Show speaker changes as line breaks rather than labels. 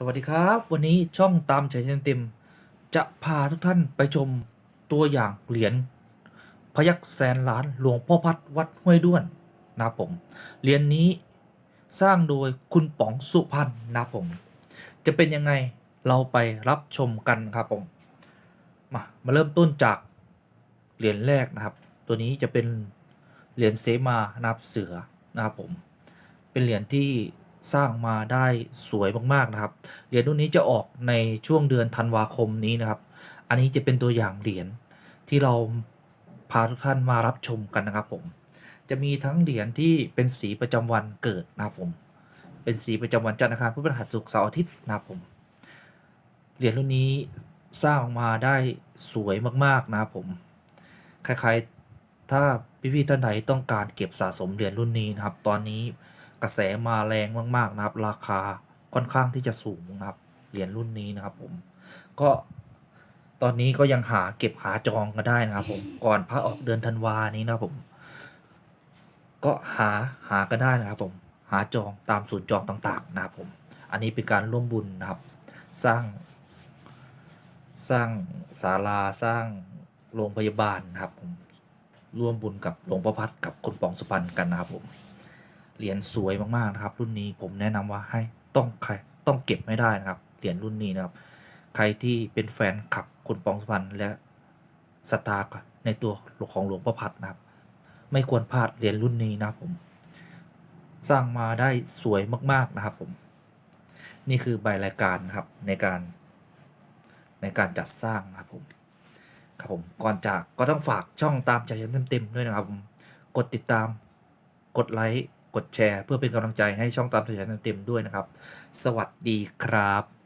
สวัสดีครับ วันนี้ช่องตามใจเต็มจะพาทุกท่านไปชมตัวอย่างเหรียญพยักแสนล้านหลวงพ่อพัดวัดห้วยด้วนนะผมเหรียญนี้สร้างโดยคุณป๋องสุพรรณนะผม จะเป็นยังไงเราไปรับชมกันครับผมมามาเริ่มต้นจากเหรียญแรกนะครับ ตัวนี้จะเป็นเหรียญเสมานับเสือนะครับผมเป็นเหรียญที่ สร้างมาได้สวยมากๆนะครับ เหรียญรุ่นนี้จะออกในช่วงเดือนธันวาคมนี้นะครับ อันนี้จะเป็นตัวอย่างเหรียญที่เราพาทุกท่านมารับชมกันนะครับผม จะมีทั้งเหรียญที่เป็นสีประจำวันเกิดนะครับผม เป็นสีประจำวันจันทร์อังคารพุธพฤหัสศุกร์เสาร์อาทิตย์นะครับผม เหรียญรุ่นนี้สร้างออกมาได้สวยมากๆนะครับผม คล้ายๆถ้าพี่ๆท่านไหนต้องการเก็บสะสมเหรียญรุ่นนี้นะครับ ตอนนี้ กระแสมาแรงมากๆนะครับ ราคาค่อนข้างที่จะสูงนะครับ เหรียญรุ่นนี้นะครับผม ก็ตอนนี้ก็ยังหาเก็บหาจองกันได้นะครับผม ก่อนพระออกเดือนธันวานี้นะครับผม ก็หาหากันได้นะครับผม หาจองตามศูนย์จองต่างๆนะครับผม อันนี้เป็นการร่วมบุญนะครับ สร้าง สร้างศาลาสร้างโรงพยาบาลนะครับผมร่วมบุญกับหลวงพ่อพัดกับคุณปองสุพรรณกันนะครับผม เหรียญสวยมากๆนะครับ รุ่นนี้ผมแนะนำว่าให้ต้องใครต้องเก็บไม่ได้นะครับ เหรียญรุ่นนี้นะครับ ใครที่เป็นแฟนคลับคุณปองสุพรรณและสตาร์ในตัวของหลวงพ่อพัดนะครับ ไม่ควรพลาดเหรียญรุ่นนี้นะครับผม สร้างมาได้สวยมากๆนะครับผม นี่คือใบรายการนะครับในการในการจัดสร้างนะครับผมครับผมก่อนจากก็ต้องฝากช่องตามใจฉันเต็มๆด้วยนะครับผม กดติดตาม กดไลค์ กดแชร์ เพื่อเป็นกำลังใจให้ช่องตามตัวฉันเต็มด้วยนะครับ สวัสดีครับ